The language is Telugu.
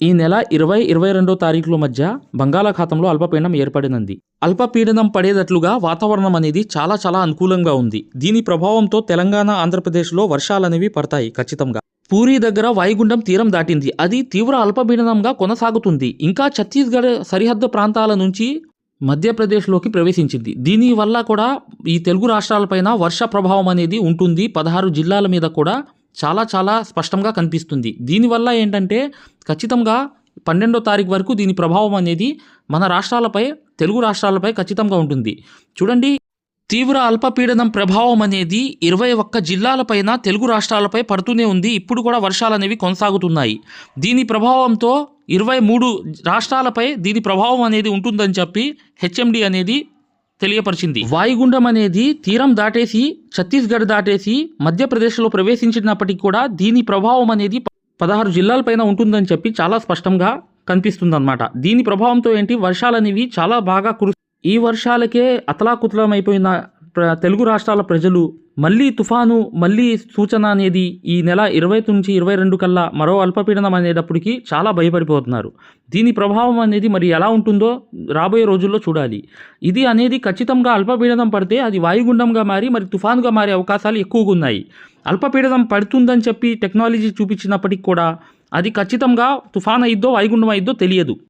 ఈ నెల ఇరవై ఇరవై రెండో తారీఖుల మధ్య బంగాళాఖాతంలో అల్పపీడనం ఏర్పడినంది. అల్పపీడనం పడేటట్లుగా వాతావరణం అనేది చాలా చాలా అనుకూలంగా ఉంది. దీని ప్రభావంతో తెలంగాణ ఆంధ్రప్రదేశ్లో వర్షాలనేవి పడతాయి ఖచ్చితంగా. పూరి దగ్గర వాయుగుండం తీరం దాటింది. అది తీవ్ర అల్పపీడనంగా కొనసాగుతుంది. ఇంకా ఛత్తీస్గఢ్ సరిహద్దు ప్రాంతాల నుంచి మధ్యప్రదేశ్లోకి ప్రవేశించింది. దీని వల్ల కూడా ఈ తెలుగు రాష్ట్రాలపైన వర్ష ప్రభావం అనేది ఉంటుంది. పదహారు జిల్లాల మీద కూడా చాలా చాలా స్పష్టంగా కనిపిస్తుంది. దీనివల్ల ఏంటంటే ఖచ్చితంగా పన్నెండో తారీఖు వరకు దీని ప్రభావం అనేది మన రాష్ట్రాలపై తెలుగు రాష్ట్రాలపై ఖచ్చితంగా ఉంటుంది. చూడండి తీవ్ర అల్పపీడనం ప్రభావం అనేది ఇరవై ఒక్క జిల్లాలపైన తెలుగు రాష్ట్రాలపై పడుతూనే ఉంది. ఇప్పుడు కూడా వర్షాలు అనేవి కొనసాగుతున్నాయి. దీని ప్రభావంతో ఇరవై మూడు రాష్ట్రాలపై దీని ప్రభావం అనేది ఉంటుందని చెప్పి హెచ్ఎండి అనేది తెలియపరిచింది. వాయుగుండం అనేది తీరం దాటేసి ఛత్తీస్గఢ్ దాటేసి మధ్యప్రదేశ్లో ప్రవేశించినప్పటికీ కూడా దీని ప్రభావం అనేది పదహారు జిల్లాలపైన ఉంటుందని చెప్పి చాలా స్పష్టంగా కనిపిస్తుందన్నమాట. దీని ప్రభావంతో ఏంటి? వర్షాలు అనేవి చాలా బాగా కురు ఈ వర్షాలకే అతలాకుతలం అయిపోయిన తెలుగు రాష్ట్రాల ప్రజలు మళ్ళీ తుఫాను మళ్ళీ సూచన అనేది ఈ నెల ఇరవై నుంచి ఇరవై రెండు కల్లా మరో అల్పపీడనం అనేటప్పటికీ చాలా భయపడిపోతున్నారు. దీని ప్రభావం అనేది మరి ఎలా ఉంటుందో రాబోయే రోజుల్లో చూడాలి. ఇది అనేది ఖచ్చితంగా అల్పపీడనం పడితే అది వాయుగుండంగా మారి మరి తుఫానుగా మారే అవకాశాలు ఎక్కువగా ఉన్నాయి. అల్పపీడనం పడుతుందని చెప్పి టెక్నాలజీ చూపించినప్పటికి కూడా అది ఖచ్చితంగా తుఫాన్ అయిద్దో వాయుగుండం అయిద్దో తెలియదు.